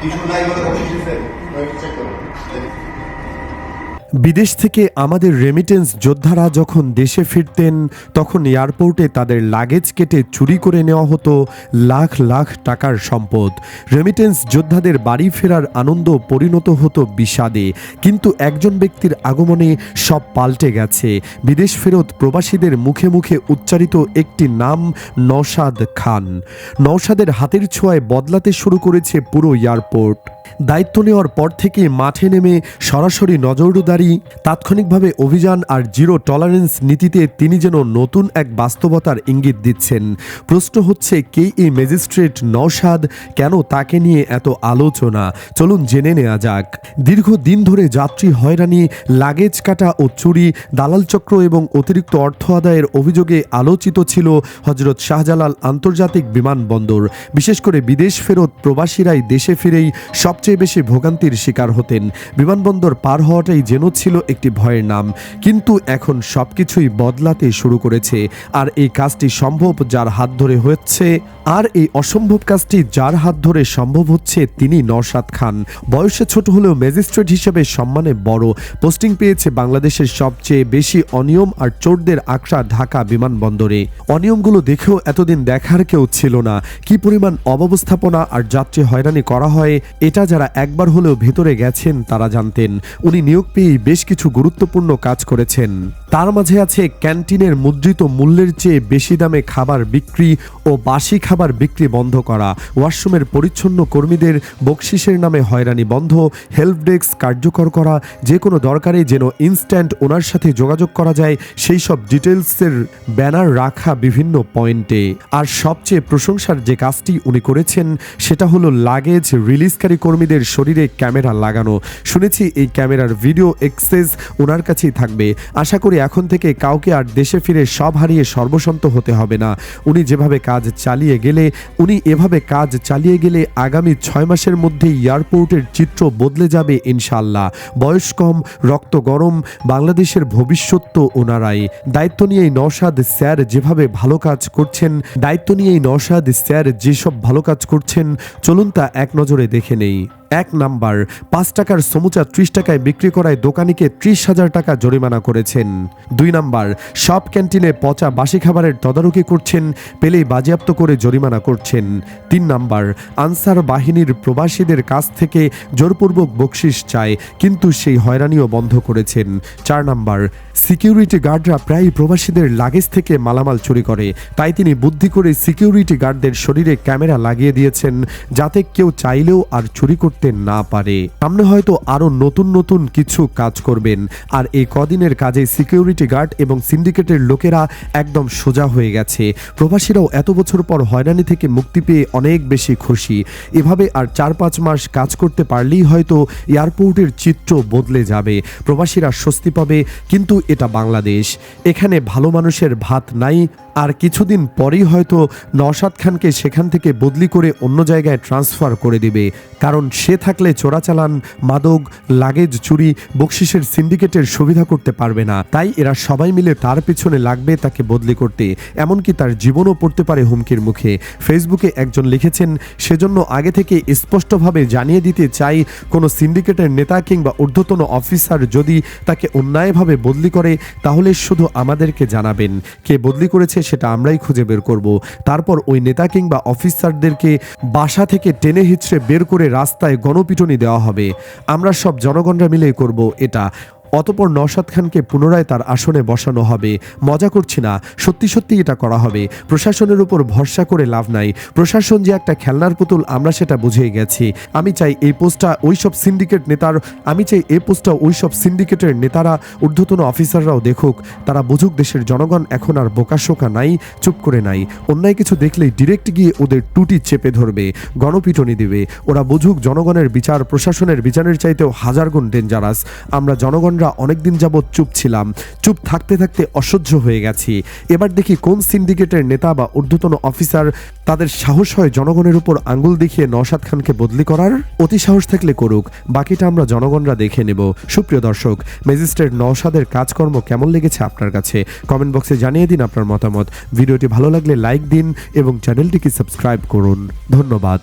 কিছু নাই বলে চেক করুন বিদেশ থেকে আমাদের রেমিটেন্স যোদ্ধারা যখন দেশে ফিরতেন, তখন এয়ারপোর্টে তাদের লাগেজ কেটে চুরি করে নেওয়া হতো লাখ লাখ টাকার সম্পদ। রেমিটেন্স যোদ্ধাদের বাড়ি ফেরার আনন্দ পরিণত হতো বিষাদে। কিন্তু একজন ব্যক্তির আগমনে সব পাল্টে গেছে। বিদেশ ফেরত প্রবাসীদের মুখে মুখে উচ্চারিত একটি নাম, নওশাদ খান। নওশাদের হাতের ছোঁয়ায় বদলাতে শুরু করেছে পুরো এয়ারপোর্ট দায়িত্ব নেওয়ার পর থেকে মাঠে নেমে সরাসরি নজরদারি, তাৎক্ষণিকভাবে অভিযান আর জিরো টলারেন্স নীতিতে তিনি যেন নতুন এক বাস্তবতার ইঙ্গিত দিচ্ছেন। প্রশ্ন হচ্ছে, কে এই ম্যাজিস্ট্রেট নওশাদ? কেন তাকে নিয়ে এত আলোচনা? চলুন জেনে নেওয়া যাক। দীর্ঘ দিন ধরে যাত্রী হয়রানি, লাগেজ কাটা ও চুরি, দালাল চক্র এবং অতিরিক্ত অর্থ আদায়ের অভিযোগে আলোচিত ছিল হজরত শাহজালাল আন্তর্জাতিক বিমানবন্দর। বিশেষ করে বিদেশ ফেরত প্রবাসীরাই দেশে ফিরেই সবচেয়ে বেশি ভোগান্তির শিকার হতেন। বিমানবন্দর পার হওয়াটাই যেন ছিল একটি ভয়ের নাম। কিন্তু এখন সবকিছুই বদলাতে শুরু করেছে। আর এই কাজটি সম্ভব যার হাত ধরে হচ্ছে, আর এই অসম্ভব কাজটি যার হাত ধরে সম্ভব হচ্ছে তিনি নওশাদ খান। বয়সে ছোট হলেও ম্যাজিস্ট্রেট হিসেবে সম্মানে বড়। পোস্টিং পেয়েছে বাংলাদেশের সবচেয়ে বেশি অনিয়ম আর চোরদের আকড়া ঢাকা বিমানবন্দরে। অনিয়মগুলো দেখেও এতদিন দেখার কেউ ছিল না। কি পরিমাণ অব্যবস্থাপনা আর যাত্রী হয়রানি করা হয়, এটা যারা একবার হলেও ভেতরে গেছেন, তারা জানতেন, উনি নিয়োগ পেয়েই বেশ কিছু গুরুত্বপূর্ণ কাজ করেছেন। তার মাঝে আছে ক্যান্টিনের মুদ্রিত মূল্যের চেয়ে বেশি দামে খাবার বিক্রি ও বাসি খাবার বিক্রি বন্ধ করা। ওয়াশরুমের পরিচ্ছন্ন কর্মীদের বকশিসের নামে হয়রানি বন্ধ, হেল্প ডেস্ক কার্যকর করা, যে কোনো দরকারে যেন ইনস্ট্যান্ট ওনার সাথে যোগাযোগ করা যায়, সেই সব ডিটেলসের ব্যানার রাখা বিভিন্ন পয়েন্টে। আর সবচেয়ে প্রশংসার যে কাজটি উনি করেছেন, সেটা হলো লাগেজ রিলিজকারী কর্মীদের শরীরে ক্যামেরা লাগানো। শুনেছি এই ক্যামেরার ভিডিও এক্সেস ওনার কাছেই থাকবে। আশা করি এখন থেকে কাউকে আর দেশে ফিরে সব হারিয়ে সর্বসন্ত হতে হবে না। উনি যেভাবে কাজ চালিয়ে গেলে, উনি এভাবে কাজ চালিয়ে গেলে আগামী ছয় মাসের মধ্যে এয়ারপোর্টের চিত্র বদলে যাবে ইনশাল্লাহ বয়স কম, রক্ত গরম, বাংলাদেশের ভবিষ্যৎ তো ওনারাই। দায়িত্ব নিয়েই নওশাদ স্যার যেভাবে ভালো কাজ করছেন, দায়িত্ব নিয়েই নওশাদ স্যার যেসব ভালো কাজ করছেন, চলুন তা এক নজরে দেখে নেই। এক নাম্বার, পাঁচ টাকার সমুচা ত্রিশ টাকায় বিক্রি করায় দোকানিকে ত্রিশ হাজার টাকা জরিমানা করেছেন। দুই নাম্বার, সব ক্যান্টিনে পচা বাসি খাবারের তদারকি করছেন, পেলেই বাজেয়াপ্ত করে জরিমানা করছেন। তিন নাম্বার, আনসার বাহিনীর প্রবাসীদের কাছ থেকে জোরপূর্বক বকশিস চায়, কিন্তু সেই হয়রানিও বন্ধ করেছেন। চার নাম্বার সিকিউরিটি গার্ডরা প্রায়ই প্রবাসীদের লাগেজ থেকে মালামাল চুরি করে, তাই তিনি বুদ্ধি করে সিকিউরিটি গার্ডদের শরীরে ক্যামেরা লাগিয়ে দিয়েছেন, যাতে কেউ চাইলেও আর চুরি করতে না পারে। সামনে হয়তো আরও নতুন নতুন কিছু কাজ করবেন। আর এই কদিনের কাজে সিকিউরিটি গার্ড এবং সিন্ডিকেটের লোকেরা একদম সোজা হয়ে গেছে। প্রবাসীরাও এত বছর পর হয়রানি থেকে মুক্তি পেয়ে অনেক বেশি খুশি। এভাবে আর চার পাঁচ মাস কাজ করতে পারলেই হয়তো এয়ারপোর্টের চিত্র বদলে যাবে। প্রবাসীরা স্বস্তি পাবে, কিন্তু এটা বাংলাদেশ। এখানে ভালো মানুষের ভাত নাই, আর কিছুদিন পরেই হয়তো নওশাদ খানকে সেখান থেকে বদলি করে অন্য জায়গায় ট্রান্সফার করে দিবে। কারণ সে থাকলে চোরাচালান, মাদক, লাগেজ চুরি বকশিসের সিন্ডিকেটের সুবিধা করতে পারবে না। তাই এরা সবাই মিলে তার পিছনে লাগবে তাকে বদলি করতে। এমনকি তার জীবনও পড়তে পারে হুমকির মুখে। ফেসবুকে একজন লিখেছেন, সেজন্য আগে থেকে স্পষ্টভাবে জানিয়ে দিতে চাই, কোনো সিন্ডিকেটের নেতা কিংবা ঊর্ধ্বতন অফিসার যদি তাকে অন্যায়ভাবে বদলি করে, তাহলে শুধু আমাদেরকে জানাবেন। কে বদলি করেছে সেটা আমরাই খুঁজে বের করব। তারপর ওই নেতা কিংবা অফিসারদেরকে বাসা থেকে টেনে হিচড়ে বের করে রাস্তায় গণপিটনি দেওয়া হবে। আমরা সব জনগণরা মিলে করব এটা। অতপর নওশাদ খানকে পুনরায় তার আসনে বসানো হবে। মজা করছি না, সত্যি সত্যি এটা করা হবে। প্রশাসনের উপর ভরসা করে লাভ নাই। প্রশাসন যে একটা খেলনার পুতুল, আমরা সেটা বুঝেই গেছি। আমি চাই এই পোস্টটা ওইসব সিন্ডিকেট নেতার, আমি চাই এই পোস্টটা ওইসব সিন্ডিকেটের নেতারা, ঊর্ধ্বতন অফিসাররাও দেখুক। তারা বুঝুক দেশের জনগণ এখন আর বোকাশোকা নাই, চুপ করে নাই। অন্যায় কিছু দেখলেই ডিরেক্ট গিয়ে ওদের টুটি চেপে ধরবে, গণপিটনি দেবে। ওরা বুঝুক জনগণের বিচার, প্রশাসনের বিচারের চাইতেও হাজার গুণ ডেঞ্জারাস আমরা জনগণরা জনগণরা অনেকদিন যাবৎ চুপ ছিলাম। চুপ থাকতে থাকতে অসহ্য হয়ে গেছি। এবার দেখি কোন সিন্ডিকেটের নেতা বা ঊর্ধ্বতন অফিসার তাদের সাহস হয় জনগণের উপর আঙ্গুল দেখিয়ে নওশাদ খানকে বদলি করার? অতি সাহস থাকলে করুক, বাকিটা আমরা জনগণরা দেখে নেব। সুপ্রিয় দর্শক, ম্যাজিস্ট্রেট নওশাদের কাজকর্ম কেমন লেগেছে আপনার কাছে? কমেন্ট বক্সে জানিয়ে দিন আপনার মতামত। ভিডিওটি ভালো লাগলে লাইক দিন এবং চ্যানেলটিকে সাবস্ক্রাইব করুন। ধন্যবাদ।